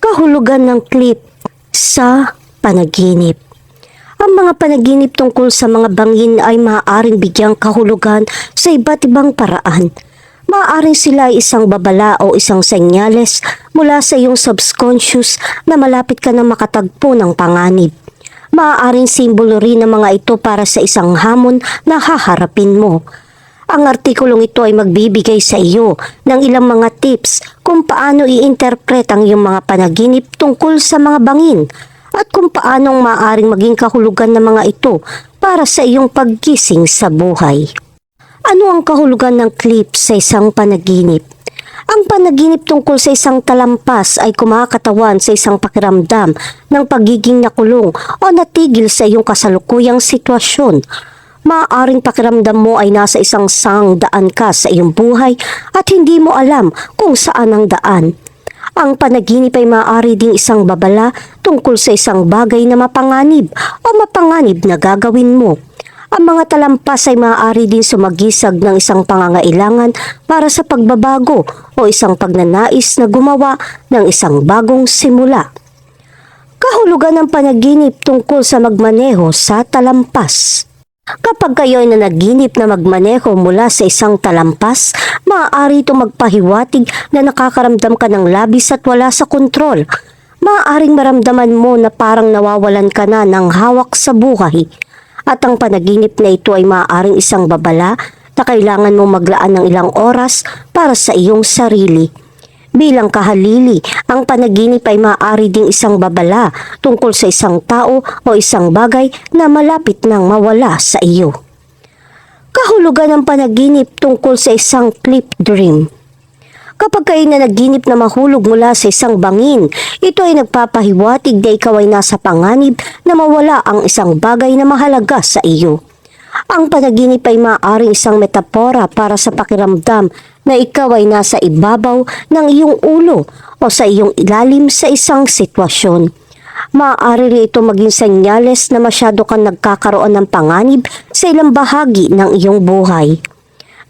kahulugan ng clip sa panaginip. Ang mga panaginip tungkol sa mga bangin ay maaaring bigyang kahulugan sa iba't ibang paraan. Maaaring sila ay isang babala o isang senyales mula sa iyong subconscious na malapit ka na makatagpo ng panganib. Maaaring simbolo rin ng mga ito para sa isang hamon na haharapin mo. Ang artikulong ito ay magbibigay sa iyo ng ilang mga tips kung paano i-interpret ang iyong mga panaginip tungkol sa mga bangin at kung paanong maaaring maging kahulugan ng mga ito para sa iyong paggising sa buhay. Ano ang kahulugan ng clip sa isang panaginip? Ang panaginip tungkol sa isang talampas ay kumakatawan sa isang pakiramdam ng pagiging nakulong o natigil sa iyong kasalukuyang sitwasyon. Maaaring pakiramdam mo ay nasa isang sang daan ka sa iyong buhay at hindi mo alam kung saan ang daan. Ang panaginip ay maaari ding isang babala tungkol sa isang bagay na mapanganib o mapanganib na gagawin mo. Ang mga talampas ay maaari din sumagisag ng isang pangangailangan para sa pagbabago o isang pagnanais na gumawa ng isang bagong simula. Kahulugan ng panaginip tungkol sa magmaneho sa talampas. Kapag kayo ay nanaginip na magmaneho mula sa isang talampas, maaari itong magpahiwatig na nakakaramdam ka ng labis at wala sa kontrol. Maaaring maramdaman mo na parang nawawalan ka na ng hawak sa buhay. At ang panaginip na ito ay maaaring isang babala na kailangan mo maglaan ng ilang oras para sa iyong sarili. Bilang kahalili, ang panaginip ay maaari ding isang babala tungkol sa isang tao o isang bagay na malapit nang mawala sa iyo. Kahulugan ng panaginip tungkol sa isang clip dream. Kapag kayo na naginip na mahulog mula sa isang bangin, ito ay nagpapahiwatig na ikaw ay nasa panganib na mawala ang isang bagay na mahalaga sa iyo. Ang panaginip ay maaaring isang metapora para sa pakiramdam na ikaw ay nasa ibabaw ng iyong ulo o sa iyong ilalim sa isang sitwasyon. Maaari rin ito maging senyales na masyado kang nagkakaroon ng panganib sa ilang bahagi ng iyong buhay.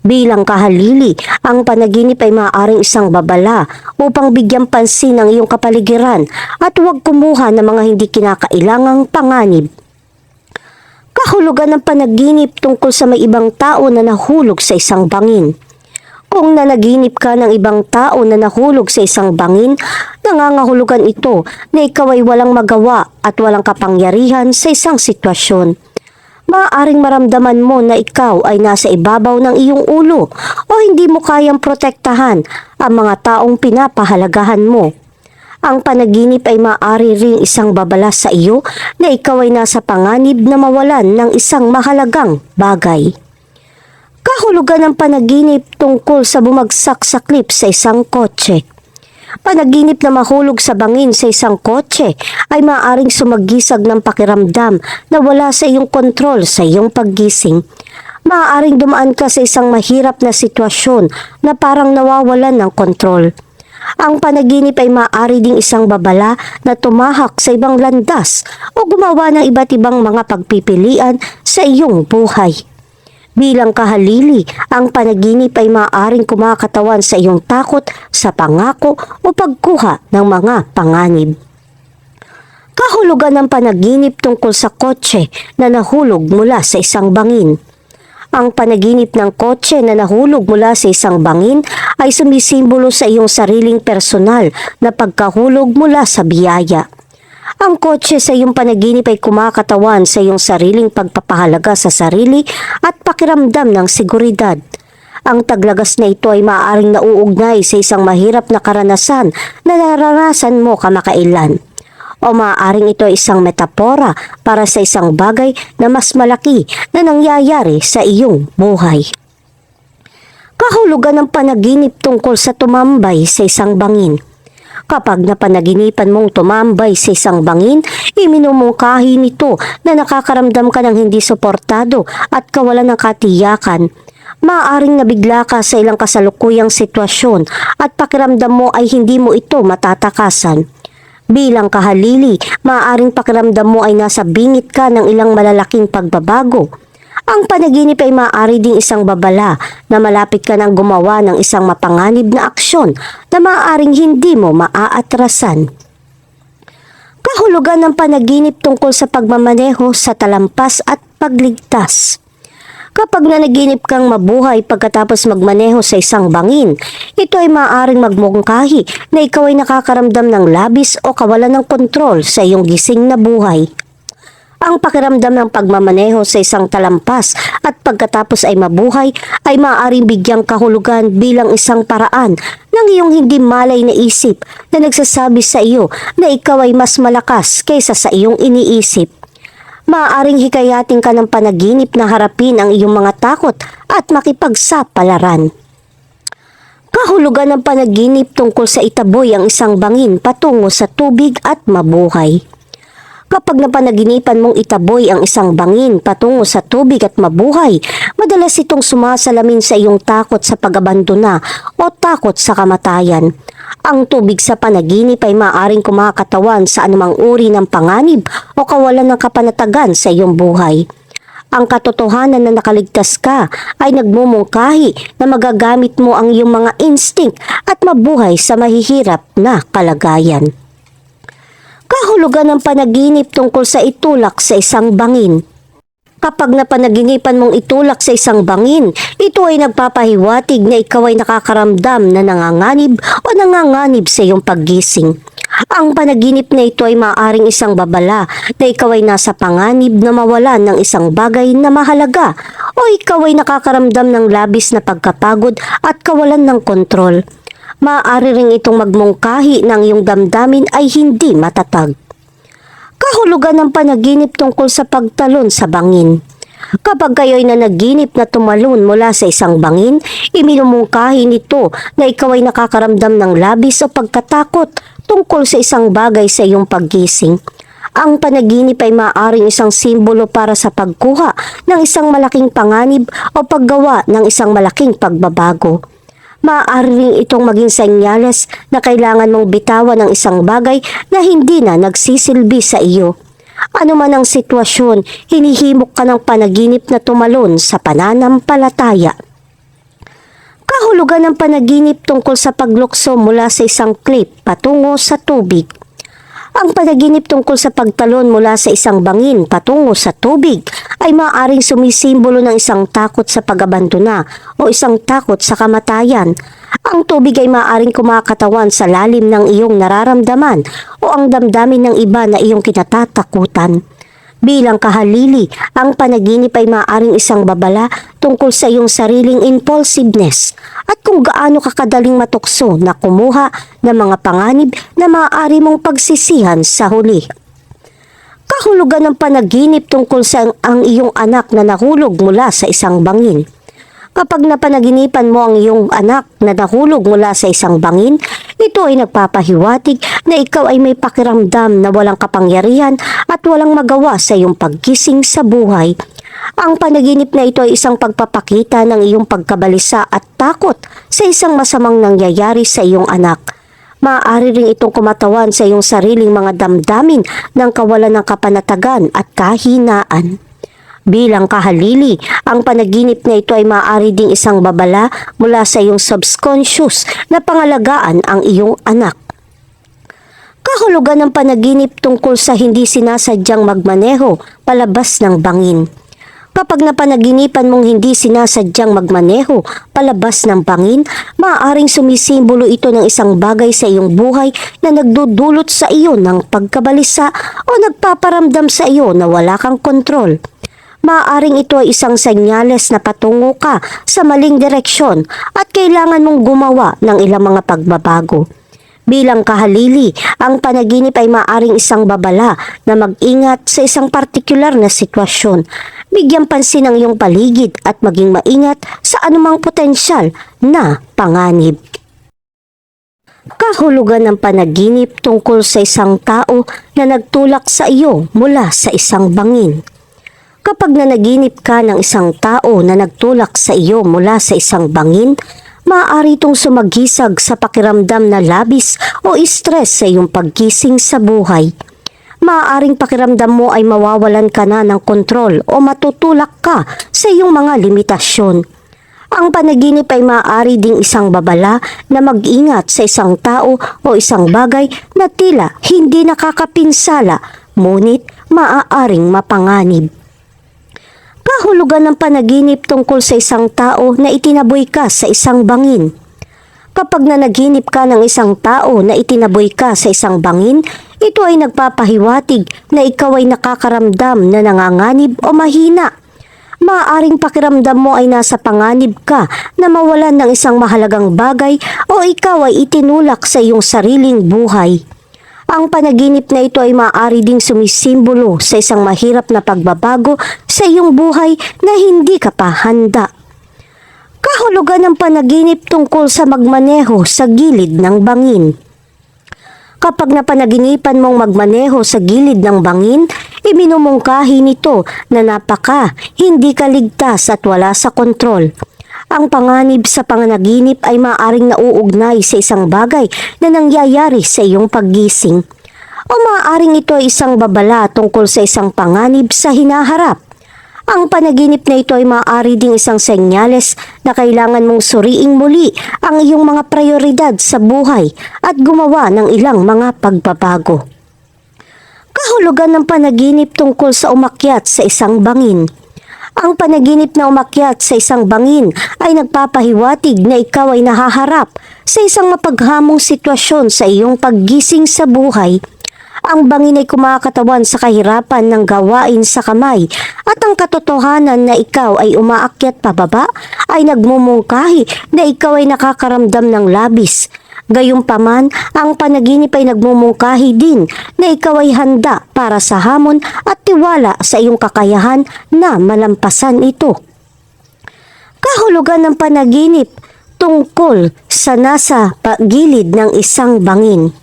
Bilang kahalili, ang panaginip ay maaaring isang babala upang bigyan pansin ang iyong kapaligiran at huwag kumuha ng mga hindi kinakailangang panganib. Kahulugan ng panaginip tungkol sa may ibang tao na nahulog sa isang bangin. Kung nanaginip ka ng ibang tao na nahulog sa isang bangin, nangangahulugan ito na ikaw ay walang magawa at walang kapangyarihan sa isang sitwasyon. Maaaring maramdaman mo na ikaw ay nasa ibabaw ng iyong ulo o hindi mo kayang protektahan ang mga taong pinapahalagahan mo. Ang panaginip ay maaari ring isang babala sa iyo na ikaw ay nasa panganib na mawalan ng isang mahalagang bagay. Kahulugan ng panaginip tungkol sa bumagsak sa klip sa isang kotse. Panaginip na mahulog sa bangin sa isang kotse ay maaaring sumagisag ng pakiramdam na wala sa iyong kontrol sa iyong paggising. Maaaring dumaan ka sa isang mahirap na sitwasyon na parang nawawalan ng kontrol. Ang panaginip ay maaari ding isang babala na tumahak sa ibang landas o gumawa ng iba't ibang mga pagpipilian sa iyong buhay. Bilang kahalili, ang panaginip ay maaaring kumakatawan sa iyong takot sa pangako o pagkuha ng mga panganib. Kahulugan ng panaginip tungkol sa kotse na nahulog mula sa isang bangin. Ang panaginip ng kotse na nahulog mula sa isang bangin ay sumisimbolo sa iyong sariling personal na pagkahulog mula sa biyaya. Ang kotse sa iyong panaginip ay kumakatawan sa iyong sariling pagpapahalaga sa sarili at pakiramdam ng seguridad. Ang taglagas na ito ay maaaring nauugnay sa isang mahirap na karanasan na naranasan mo kamakailan. O maaaring ito ay isang metapora para sa isang bagay na mas malaki na nangyayari sa iyong buhay. Kahulugan ng panaginip tungkol sa tumambay sa isang bangin. Kapag napanaginipan mong tumambay sa isang bangin, iminumungkahi nito na nakakaramdam ka ng hindi suportado at kawalan ng katiyakan. Maaaring nabigla ka sa ilang kasalukuyang sitwasyon at pakiramdam mo ay hindi mo ito matatakasan. Bilang kahalili, maaaring pakiramdam mo ay nasa bingit ka ng ilang malalaking pagbabago. Ang panaginip ay maaari ding isang babala na malapit ka nang gumawa ng isang mapanganib na aksyon na maaaring hindi mo maaatrasan. Kahulugan ng panaginip tungkol sa pagmamaneho sa talampas at pagligtas. Kapag nanaginip kang mabuhay pagkatapos magmaneho sa isang bangin, ito ay maaaring magmungkahi na ikaw ay nakakaramdam ng labis o kawalan ng kontrol sa iyong gising na buhay. Ang pakiramdam ng pagmamaneho sa isang talampas at pagkatapos ay mabuhay ay maaaring bigyang kahulugan bilang isang paraan ng iyong hindi malay na isip na nagsasabi sa iyo na ikaw ay mas malakas kaysa sa iyong iniisip. Maaaring hikayatin ka ng panaginip na harapin ang iyong mga takot at makipagsapalaran. Kahulugan ng panaginip tungkol sa itaboy ang isang bangin patungo sa tubig at mabuhay. Kapag napanaginipan mong itaboy ang isang bangin patungo sa tubig at mabuhay, madalas itong sumasalamin sa iyong takot sa pag-abandona o takot sa kamatayan. Ang tubig sa panaginip ay maaaring kumakatawan sa anumang uri ng panganib o kawalan ng kapanatagan sa iyong buhay. Ang katotohanan na nakaligtas ka ay nagmumungkahi na magagamit mo ang iyong mga instinct at mabuhay sa mahihirap na kalagayan. Kahulugan ng panaginip tungkol sa itulak sa isang bangin. Kapag napanaginipan mong itulak sa isang bangin, ito ay nagpapahiwatig na ikaw ay nakakaramdam na nanganganib o nanganganib sa iyong paggising. Ang panaginip na ito ay maaaring isang babala na ikaw ay nasa panganib na mawalan ng isang bagay na mahalaga o ikaw ay nakakaramdam ng labis na pagkapagod at kawalan ng kontrol maaari ring itong magmungkahi ng iyong damdamin ay hindi matatag. Kahulugan ng panaginip tungkol sa pagtalon sa bangin. Kapag kayo'y nanaginip na tumalon mula sa isang bangin, iminumungkahi nito na ikaw ay nakakaramdam ng labis o pagkatakot tungkol sa isang bagay sa iyong paggising. Ang panaginip ay maaaring isang simbolo para sa pagkuha ng isang malaking panganib o paggawa ng isang malaking pagbabago maaari rin itong maging senyales na kailangan mong bitawan ng isang bagay na hindi na nagsisilbi sa iyo. Ano man ang sitwasyon, hinihimok ka ng panaginip na tumalon sa pananampalataya. Kahulugan ng panaginip tungkol sa paglukso mula sa isang cliff patungo sa tubig. Ang panaginip tungkol sa pagtalon mula sa isang bangin patungo sa tubig ay maaaring sumisimbolo ng isang takot sa pag-abandona o isang takot sa kamatayan. Ang tubig ay maaaring kumakatawan sa lalim ng iyong nararamdaman o ang damdamin ng iba na iyong kinatatakutan. Bilang kahalili, ang panaginip ay maaaring isang babala tungkol sa iyong sariling impulsiveness at kung gaano ka kadaling matukso na kumuha ng mga panganib na maaari mong pagsisihan sa huli. Kahulugan ng panaginip tungkol sa ang iyong anak na nahulog mula sa isang bangin. Kapag napanaginipan mo ang iyong anak na nahulog mula sa isang bangin, ito ay nagpapahiwatig na ikaw ay may pakiramdam na walang kapangyarihan at walang magawa sa iyong pagkising sa buhay. Ang panaginip na ito ay isang pagpapakita ng iyong pagkabalisa at takot sa isang masamang nangyayari sa iyong anak. Maaari rin itong kumatawan sa iyong sariling mga damdamin ng kawalan ng kapanatagan at kahinaan. Bilang kahalili, ang panaginip na ito ay maaari ding isang babala mula sa iyong subconscious na pangalagaan ang iyong anak. Kahulugan ng panaginip tungkol sa hindi sinasadyang magmaneho palabas ng bangin. Kapag napanaginipan mong hindi sinasadyang magmaneho palabas ng bangin, maaaring sumisimbolo ito ng isang bagay sa iyong buhay na nagdudulot sa iyo ng pagkabalisa o nagpaparamdam sa iyo na wala kang kontrol. Maaaring ito ay isang senyales na patungo ka sa maling direksyon at kailangan mong gumawa ng ilang mga pagbabago. Bilang kahalili, ang panaginip ay maaring isang babala na mag-ingat sa isang partikular na sitwasyon. Bigyan pansin ang iyong paligid at maging maingat sa anumang potensyal na panganib. Kahulugan ng panaginip tungkol sa isang tao na nagtulak sa iyo mula sa isang bangin. Kapag nanaginip ka ng isang tao na nagtulak sa iyo mula sa isang bangin, maaari itong sumagisag sa pakiramdam na labis o stress sa iyong pagkising sa buhay. Maaaring pakiramdam mo ay mawawalan ka na ng kontrol o matutulak ka sa iyong mga limitasyon. Ang panaginip ay maaari ding isang babala na mag-ingat sa isang tao o isang bagay na tila hindi nakakapinsala, ngunit maaaring mapanganib. Kahulugan ng panaginip tungkol sa isang tao na itinaboy ka sa isang bangin. Kapag nanaginip ka ng isang tao na itinaboy ka sa isang bangin, ito ay nagpapahiwatig na ikaw ay nakakaramdam na nanganganib o mahina. Maaaring pakiramdam mo ay nasa panganib ka na mawalan ng isang mahalagang bagay o ikaw ay itinulak sa iyong sariling buhay. Ang panaginip na ito ay maaari ding sumisimbolo sa isang mahirap na pagbabago sa iyong buhay na hindi ka pa handa. Kahulugan ng panaginip tungkol sa magmaneho sa gilid ng bangin. Kapag napanaginipan mong magmaneho sa gilid ng bangin, iminumungkahi nito na napaka, hindi ka ligtas at wala sa kontrol. Ang panganib sa panganaginip ay maaring nauugnay sa isang bagay na nangyayari sa iyong paggising. O maaaring ito ay isang babala tungkol sa isang panganib sa hinaharap. Ang panaginip na ito ay maaari ding isang senyales na kailangan mong suriing muli ang iyong mga prioridad sa buhay at gumawa ng ilang mga pagbabago. Kahulugan ng panaginip tungkol sa umakyat sa isang bangin. Ang panaginip na umakyat sa isang bangin ay nagpapahiwatig na ikaw ay nahaharap sa isang mapaghamong sitwasyon sa iyong paggising sa buhay. Ang bangin ay kumakatawan sa kahirapan ng gawain sa kamay at ang katotohanan na ikaw ay umaakyat pababa ay nagmumungkahi na ikaw ay nakakaramdam ng labis. Gayunpaman, ang panaginip ay nagmumungkahi din na ikaw ay handa para sa hamon at tiwala sa iyong kakayahan na malampasan ito. Kahulugan ng panaginip tungkol sa nasa pagilid ng isang bangin.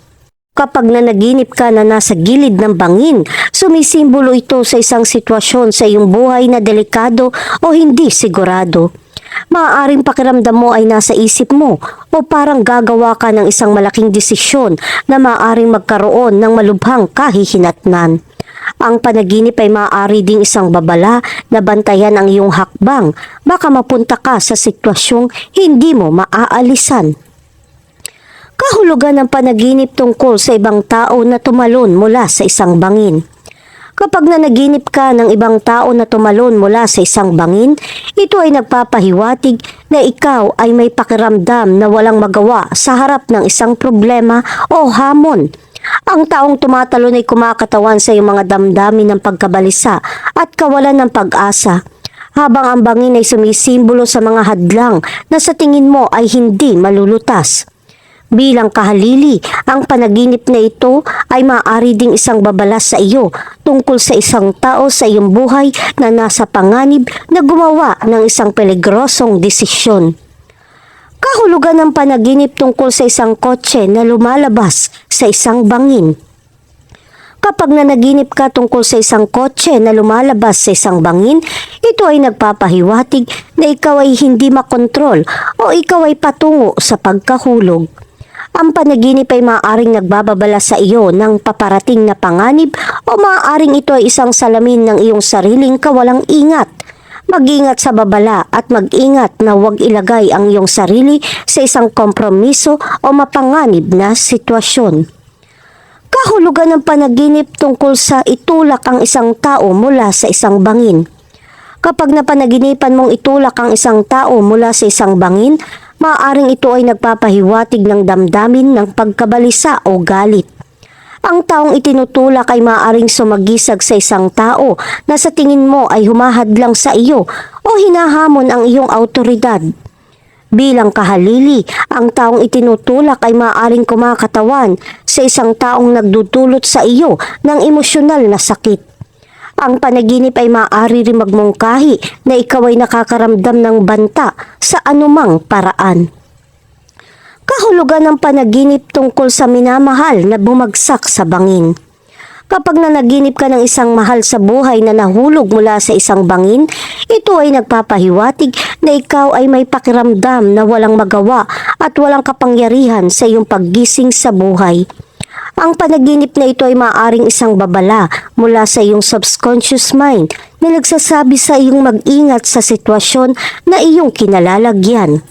Kapag nanaginip ka na nasa gilid ng bangin, sumisimbolo ito sa isang sitwasyon sa iyong buhay na delikado o hindi sigurado. Maaaring pakiramdam mo ay nasa isip mo o parang gagawa ka ng isang malaking desisyon na maaaring magkaroon ng malubhang kahihinatnan. Ang panaginip ay maaari ding isang babala na bantayan ang iyong hakbang. Baka mapunta ka sa sitwasyong hindi mo maaalisan. Kahulugan ng panaginip tungkol sa ibang tao na tumalon mula sa isang bangin. Kapag nanaginip ka ng ibang tao na tumalon mula sa isang bangin, ito ay nagpapahiwatig na ikaw ay may pakiramdam na walang magawa sa harap ng isang problema o hamon. Ang taong tumatalon ay kumakatawan sa iyong mga damdamin ng pagkabalisa at kawalan ng pag-asa habang ang bangin ay sumisimbolo sa mga hadlang na sa tingin mo ay hindi malulutas. Bilang kahalili, ang panaginip na ito ay maaari ding isang babala sa iyo tungkol sa isang tao sa iyong buhay na nasa panganib na gumawa ng isang peligrosong desisyon. Kahulugan ng panaginip tungkol sa isang kotse na lumalabas sa isang bangin. Kapag nanaginip ka tungkol sa isang kotse na lumalabas sa isang bangin, ito ay nagpapahiwatig na ikaw ay hindi makontrol o ikaw ay patungo sa pagkahulog. Ang panaginip ay maaaring nagbababala sa iyo ng paparating na panganib o maaaring ito ay isang salamin ng iyong sariling kawalang ingat. Mag-ingat sa babala at mag-ingat na huwag ilagay ang iyong sarili sa isang kompromiso o mapanganib na sitwasyon. Kahulugan ng panaginip tungkol sa itulak ang isang tao mula sa isang bangin. Kapag napanaginipan mong itulak ang isang tao mula sa isang bangin, maaaring ito ay nagpapahiwatig ng damdamin ng pagkabalisa o galit. Ang taong itinutulak ay maaaring sumagisag sa isang tao na sa tingin mo ay humahadlang sa iyo o hinahamon ang iyong autoridad. Bilang kahalili, ang taong itinutulak ay maaaring kumakatawan sa isang taong nagdudulot sa iyo ng emosyonal na sakit. Ang panaginip ay maaari rin magmungkahi na ikaw ay nakakaramdam ng banta sa anumang paraan. Kahulugan ng panaginip tungkol sa minamahal na bumagsak sa bangin. Kapag nanaginip ka ng isang mahal sa buhay na nahulog mula sa isang bangin, ito ay nagpapahiwatig na ikaw ay may pakiramdam na walang magawa at walang kapangyarihan sa iyong paggising sa buhay. Ang panaginip na ito ay maaaring isang babala mula sa iyong subconscious mind na nagsasabi sa iyong mag-ingat sa sitwasyon na iyong kinalalagyan.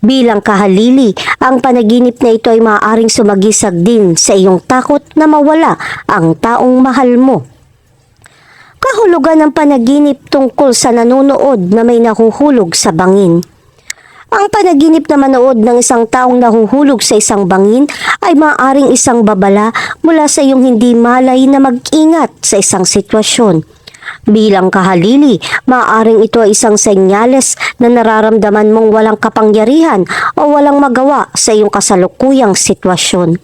Bilang kahalili, ang panaginip na ito ay maaaring sumagisag din sa iyong takot na mawala ang taong mahal mo. Kahulugan ng panaginip tungkol sa nanonood na may nahuhulog sa bangin. Ang panaginip na manood ng isang taong nahuhulog sa isang bangin ay maaaring isang babala mula sa iyong hindi malay na mag-ingat sa isang sitwasyon. Bilang kahalili, maaaring ito ay isang senyales na nararamdaman mong walang kapangyarihan o walang magawa sa iyong kasalukuyang sitwasyon.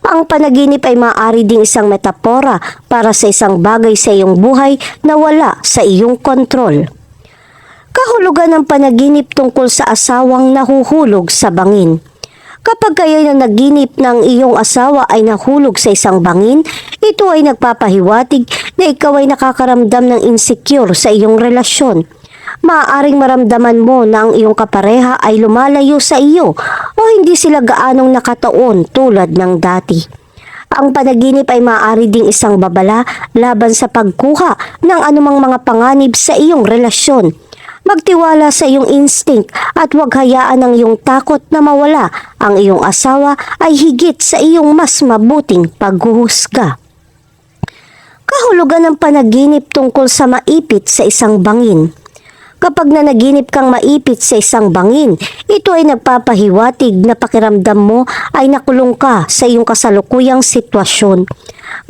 Ang panaginip ay maaari ding isang metapora para sa isang bagay sa iyong buhay na wala sa iyong kontrol. Kahulugan ng panaginip tungkol sa asawang nahuhulog sa bangin. Kapag kayo na naginip ng iyong asawa ay nahulog sa isang bangin, ito ay nagpapahiwatig na ikaw ay nakakaramdam ng insecure sa iyong relasyon. Maaaring maramdaman mo na ang iyong kapareha ay lumalayo sa iyo o hindi sila gaanong nakataon tulad ng dati. Ang panaginip ay maaari ding isang babala laban sa pagkuha ng anumang mga panganib sa iyong relasyon. Magtiwala sa iyong instinct at huwag hayaan ang iyong takot na mawala ang iyong asawa ay higit sa iyong mas mabuting paghuhusga. Kahulugan ng panaginip tungkol sa maipit sa isang bangin. Kapag nanaginip kang maipit sa isang bangin, ito ay nagpapahiwatig na pakiramdam mo ay nakulong ka sa iyong kasalukuyang sitwasyon.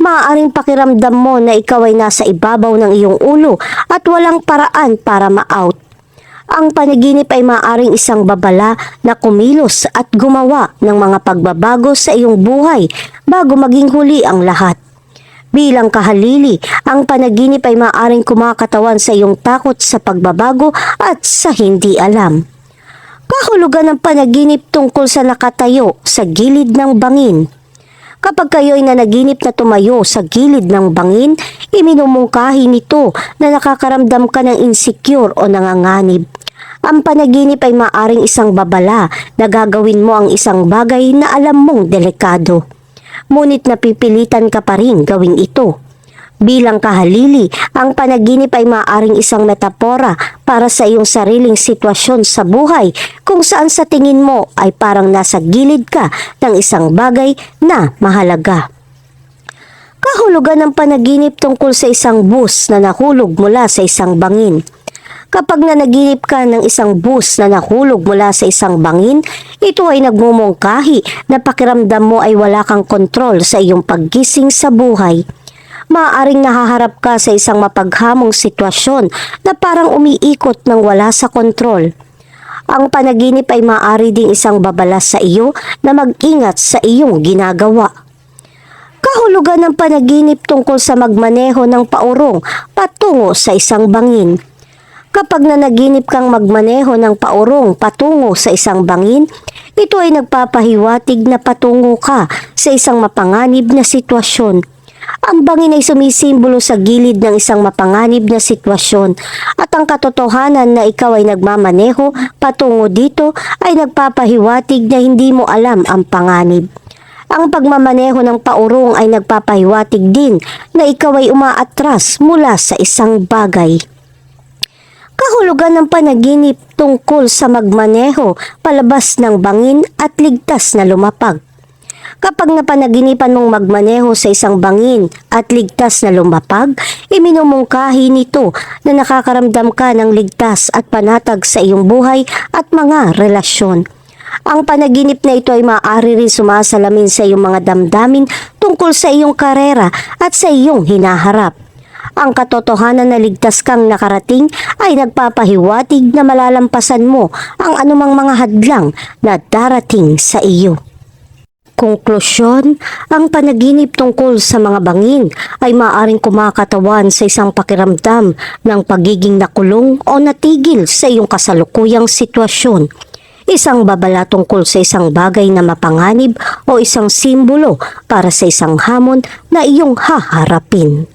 Maaaring pakiramdam mo na ikaw ay nasa ibabaw ng iyong ulo at walang paraan para ma-out. Ang panaginip ay maaaring isang babala na kumilos at gumawa ng mga pagbabago sa iyong buhay bago maging huli ang lahat. Bilang kahalili, ang panaginip ay maaaring kumakatawan sa iyong takot sa pagbabago at sa hindi alam. Kahulugan ng panaginip tungkol sa nakatayo sa gilid ng bangin. Kapag kayo ay nanaginip na tumayo sa gilid ng bangin, iminumungkahi nito na nakakaramdam ka ng insecure o nanganganib. Ang panaginip ay maaring isang babala na gagawin mo ang isang bagay na alam mong delikado. Ngunit napipilitan ka pa rin gawing ito. Bilang kahalili, ang panaginip ay maaaring isang metapora para sa iyong sariling sitwasyon sa buhay kung saan sa tingin mo ay parang nasa gilid ka ng isang bagay na mahalaga. Kahulugan ng panaginip tungkol sa isang bus na nahulog mula sa isang bangin. Kapag nanaginip ka ng isang bus na nahulog mula sa isang bangin, ito ay nagmumungkahi na pakiramdam mo ay wala kang kontrol sa iyong paggising sa buhay. Maaaring nahaharap ka sa isang mapaghamong sitwasyon na parang umiikot ng wala sa kontrol. Ang panaginip ay maaari ding isang babala sa iyo na mag-ingat sa iyong ginagawa. Kahulugan ng panaginip tungkol sa magmaneho ng paurong patungo sa isang bangin. Kapag nanaginip kang magmaneho ng paurong patungo sa isang bangin, ito ay nagpapahiwatig na patungo ka sa isang mapanganib na sitwasyon. Ang bangin ay sumisimbolo sa gilid ng isang mapanganib na sitwasyon at ang katotohanan na ikaw ay nagmamaneho patungo dito ay nagpapahiwatig na hindi mo alam ang panganib. Ang pagmamaneho ng paurong ay nagpapahiwatig din na ikaw ay umaatras mula sa isang bagay. Kahulugan ng panaginip tungkol sa magmaneho palabas ng bangin at ligtas na lumapag. Kapag napanaginipan mong magmaneho sa isang bangin at ligtas na lumapag, iminumungkahi nito na nakakaramdam ka ng ligtas at panatag sa iyong buhay at mga relasyon. Ang panaginip na ito ay maaari rin sumasalamin sa iyong mga damdamin tungkol sa iyong karera at sa iyong hinaharap. Ang katotohanan na ligtas kang nakarating ay nagpapahiwatig na malalampasan mo ang anumang mga hadlang na darating sa iyo. Konklusyon, ang panaginip tungkol sa mga bangin ay maaring kumakatawan sa isang pakiramdam ng pagiging nakulong o natigil sa iyong kasalukuyang sitwasyon. Isang babala tungkol sa isang bagay na mapanganib o isang simbolo para sa isang hamon na iyong haharapin.